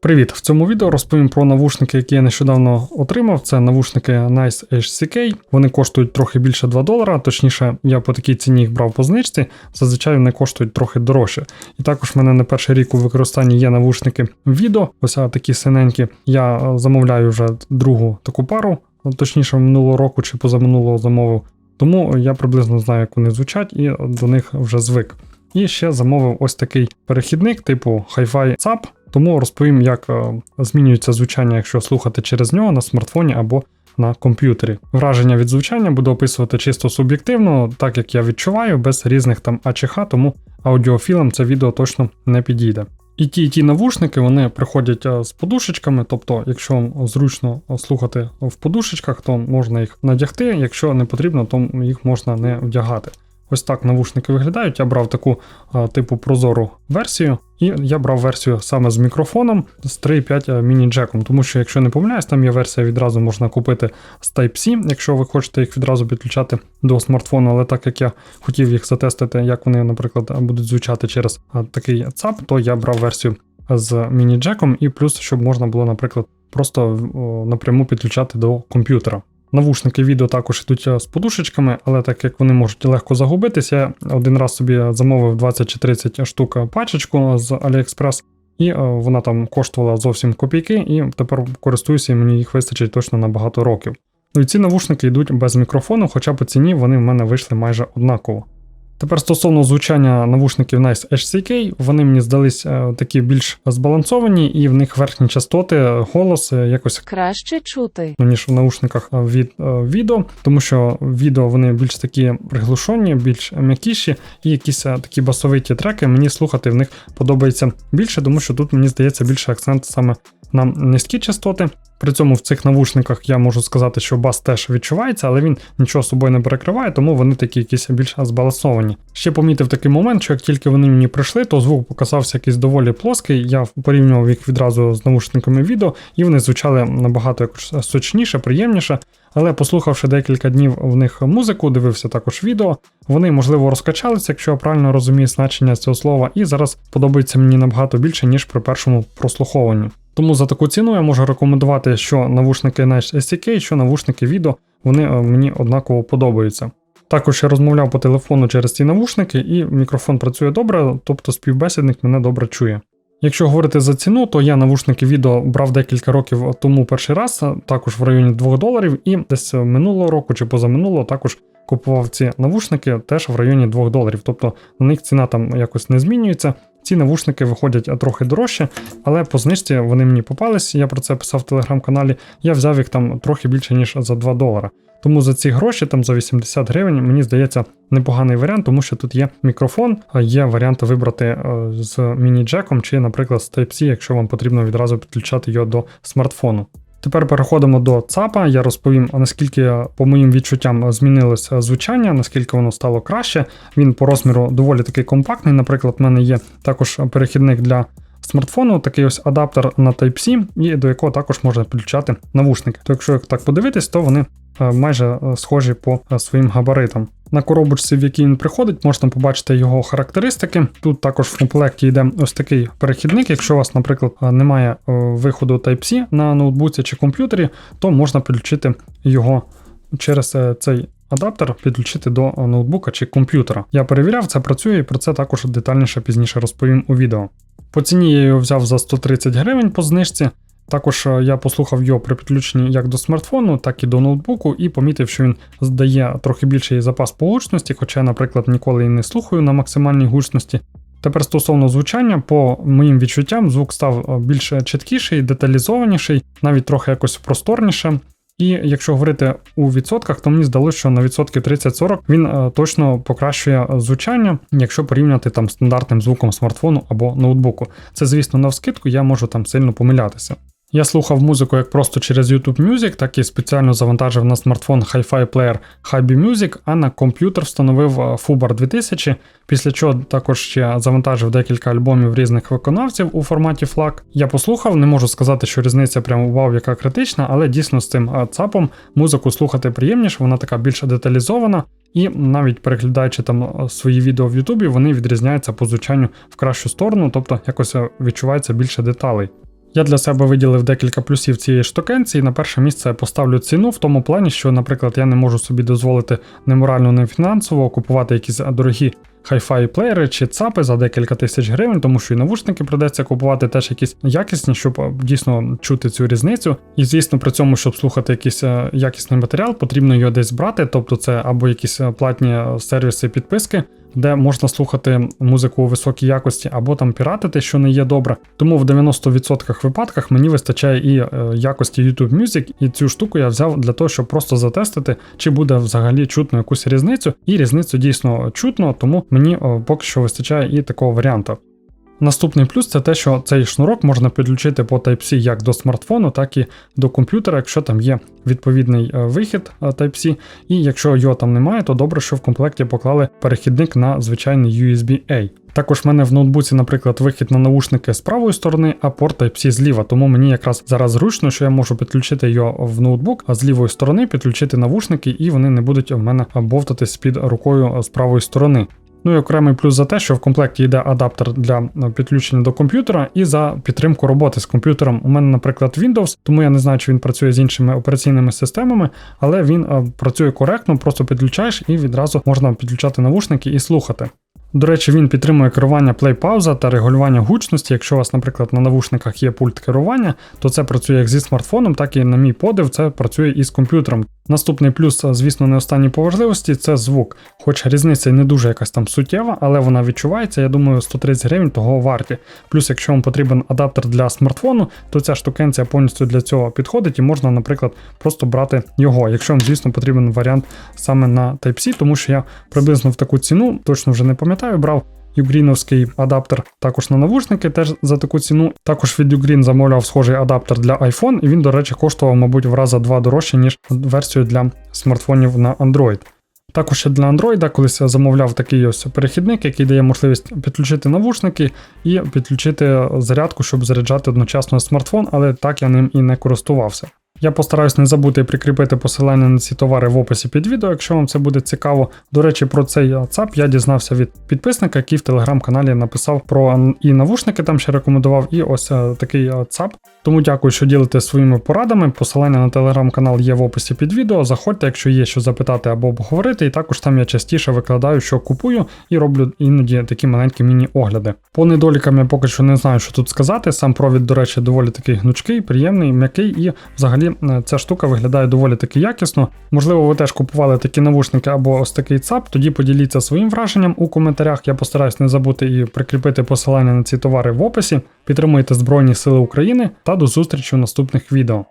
Привіт! В цьому відео розповім про навушники, які я нещодавно отримав. Це навушники Nice HCK. Вони коштують трохи більше 2 долара. Точніше, я по такій ціні їх брав по знижці. Зазвичай вони коштують трохи дорожче. І також в мене не перший рік у використанні є навушники відео. Ось такі синенькі. Я е, замовляю вже другу таку пару, точніше, минулого року чи позаминулого замовив. Тому я приблизно знаю, як вони звучать, і до них вже звик. І ще замовив ось такий перехідник, типу Hi-Fi SAP. Тому розповім, як е, змінюється звучання, якщо слухати через нього на смартфоні або на комп'ютері. Враження від звучання буду описувати чисто суб'єктивно, так як я відчуваю, без різних там АЧХ, тому аудіофілам це відео точно не підійде. І ті, і ті навушники вони приходять е, з подушечками, тобто, якщо вам зручно слухати в подушечках, то можна їх надягти, якщо не потрібно, то їх можна не вдягати. Ось так навушники виглядають. Я брав таку типу прозору версію, і я брав версію саме з мікрофоном з 3.5 міні-джеком, тому що, якщо не помиляюсь, там є версія відразу можна купити з Type-C, якщо ви хочете їх відразу підключати до смартфону, але так як я хотів їх затестити, як вони, наприклад, будуть звучати через а, такий ЦАП, то я брав версію з міні-джеком, і плюс, щоб можна було, наприклад, просто напряму підключати до комп'ютера. Навушники відео також йдуть е, з подушечками, але так як вони можуть легко загубитися, я один раз собі замовив 20 чи 30 штук пачечку з AliExpress, і е, вона там коштувала зовсім копійки, і тепер користуюся, і мені їх вистачить точно на багато років. Ну і ці навушники йдуть без мікрофону, хоча по ціні вони в мене вийшли майже однаково. Тепер стосовно звучання навушників Nice HCK, вони мені здались е, такі більш збалансовані, і в них верхні частоти, голос е, якось Краще чути. ніж в наушниках е, від відео, тому що відео вони більш такі приглушені, більш м'якіші, і якісь такі басовиті треки мені слухати в них подобається більше, тому що тут мені здається більше акцент саме на низькі частоти. При цьому в цих навушниках я можу сказати, що бас теж відчувається, але він нічого собою не перекриває, тому вони такі якісь більш збалансовані. Ще помітив такий момент, що як тільки вони мені прийшли, то звук показався якийсь доволі плоский. Я порівнював їх відразу з навушниками відео, і вони звучали набагато якось сочніше, приємніше. Але послухавши декілька днів в них музику, дивився також відео, вони можливо розкачалися, якщо я правильно розумію значення цього слова, і зараз подобається мені набагато більше, ніж при першому прослуховуванні. Тому за таку ціну я можу рекомендувати, що навушники Nice STK, що навушники відео, вони е, мені однаково подобаються. Також я розмовляв по телефону через ці навушники, і мікрофон працює добре, тобто співбесідник мене добре чує. Якщо говорити за ціну, то я навушники відео брав декілька років тому перший раз, також в районі 2 доларів, і десь минулого року чи позаминулого також купував ці навушники теж в районі 2 доларів. Тобто на них ціна там якось не змінюється. Ці навушники виходять трохи дорожче, але по знижці вони мені попались. Я про це писав в телеграм-каналі. Я взяв їх там трохи більше, ніж за 2 долара. Тому за ці гроші, там за 80 гривень, мені здається непоганий варіант, тому що тут є мікрофон, є варіант вибрати е, з міні-джеком чи, наприклад, з Type-C, якщо вам потрібно відразу підключати його до смартфону. Тепер переходимо до ЦАПа. Я розповім, наскільки, по моїм відчуттям, змінилося звучання, наскільки воно стало краще. Він по розміру доволі такий компактний. Наприклад, в мене є також перехідник для смартфону, такий ось адаптер на Type-C, і до якого також можна підключати навушники. То якщо так подивитись, то вони е, майже е, схожі по е, своїм габаритам. На коробочці, в якій він приходить, можна побачити його характеристики. Тут також в комплекті йде ось такий перехідник. Якщо у вас, наприклад, немає виходу Type-C на ноутбуці чи комп'ютері, то можна підключити його через цей адаптер, підключити до ноутбука чи комп'ютера. Я перевіряв, це працює і про це також детальніше пізніше розповім у відео. По ціні я його взяв за 130 гривень по знижці. Також е, я послухав його при підключенні як до смартфону, так і до ноутбуку, і помітив, що він здає трохи більший запас по гучності, хоча, наприклад, ніколи і не слухаю на максимальній гучності. Тепер стосовно звучання, по моїм відчуттям, звук став е, більш чіткіший, деталізованіший, навіть трохи якось просторніше. І якщо говорити у відсотках, то мені здалося, що на відсотки 30-40 він е, точно покращує звучання, якщо порівняти там стандартним звуком смартфону або ноутбуку. Це, звісно, на вскидку я можу там сильно помилятися. Я слухав музику як просто через YouTube Music, так і спеціально завантажив на смартфон Hi-Fi Player Hubby Music, а на комп'ютер встановив Fubar 2000, після чого також ще завантажив декілька альбомів різних виконавців у форматі FLAC. Я послухав, не можу сказати, що різниця прямо вау, яка критична, але дійсно з цим ЦАПом музику слухати приємніше, вона така більш деталізована. І навіть переглядаючи там свої відео в Ютубі, вони відрізняються по звучанню в кращу сторону, тобто якось відчувається більше деталей. Я для себе виділив декілька плюсів цієї штукенції. На перше місце я поставлю ціну в тому плані, що, наприклад, я не можу собі дозволити не морально, не фінансово купувати якісь дорогі хай-фай плеєри чи ЦАПи за декілька тисяч гривень, тому що і навушники придеться купувати теж якісь якісні, щоб дійсно чути цю різницю. І звісно, при цьому, щоб слухати якийсь якісний матеріал, потрібно його десь брати, тобто це або якісь платні сервіси підписки. Де можна слухати музику у високій якості або там піратити, що не є добре. Тому в 90% випадках мені вистачає і е, якості YouTube Music, і цю штуку я взяв для того, щоб просто затестити, чи буде взагалі чутно якусь різницю. І різницю дійсно чутно, тому мені е, поки що вистачає і такого варіанту. Наступний плюс це те, що цей шнурок можна підключити по Type-C як до смартфону, так і до комп'ютера, якщо там є відповідний е, вихід е, Type-C. І якщо його там немає, то добре, що в комплекті поклали перехідник на звичайний USB-A. Також в мене в ноутбуці, наприклад, вихід на наушники з правої сторони, а порт Type-C зліва. Тому мені якраз зараз зручно, що я можу підключити його в ноутбук, а з лівої сторони підключити навушники, і вони не будуть в мене бовтатись під рукою з правої сторони. Ну і окремий плюс за те, що в комплекті йде адаптер для е, підключення до комп'ютера і за підтримку роботи з комп'ютером. У мене, наприклад, Windows, тому я не знаю, чи він працює з іншими операційними системами, але він е, працює коректно, просто підключаєш і відразу можна підключати навушники і слухати. До речі, він підтримує керування плей-пауза та регулювання гучності. Якщо у вас, наприклад, на навушниках є пульт керування, то це працює як зі смартфоном, так і на мій подив, це працює і з комп'ютером. Наступний плюс, звісно, не останній по важливості, це звук. Хоч різниця не дуже якась там суттєва, але вона відчувається. Я думаю, 130 гривень того варті. Плюс, якщо вам потрібен адаптер для смартфону, то ця штукенція повністю для цього підходить і можна, наприклад, просто брати його, якщо вам, звісно, потрібен варіант саме на Type-C, тому що я приблизно в таку ціну, точно вже не пам'ятаю, брав. Югріновський адаптер також на навушники, теж за таку ціну. Також від Ugreen замовляв схожий адаптер для iPhone, і він, до речі, коштував, мабуть, в раза два дорожче, ніж версію для смартфонів на Android. Також ще для Android колись замовляв такий ось перехідник, який дає можливість підключити навушники і підключити зарядку, щоб заряджати одночасно смартфон, але так я ним і не користувався. Я постараюсь не забути прикріпити посилання на ці товари в описі під відео, якщо вам це буде цікаво. До речі, про цей ЦАП я дізнався від підписника, який в телеграм-каналі написав про і навушники там ще рекомендував, і ось е, такий ЦАП. Тому дякую, що ділитесь своїми порадами. Посилання на телеграм-канал є в описі під відео. Заходьте, якщо є що запитати або обговорити, і також там я частіше викладаю, що купую, і роблю іноді такі маленькі міні-огляди. По недолікам я поки що не знаю, що тут сказати. Сам провід, до речі, доволі такий гнучкий, приємний, м'який, і взагалі е, ця штука виглядає доволі таки якісно. Можливо, ви теж купували такі навушники або ось такий ЦАП, тоді поділіться своїм враженням у коментарях. Я постараюсь не забути і прикріпити посилання на ці товари в описі. Підтримуйте Збройні Сили України та до зустрічі у наступних відео.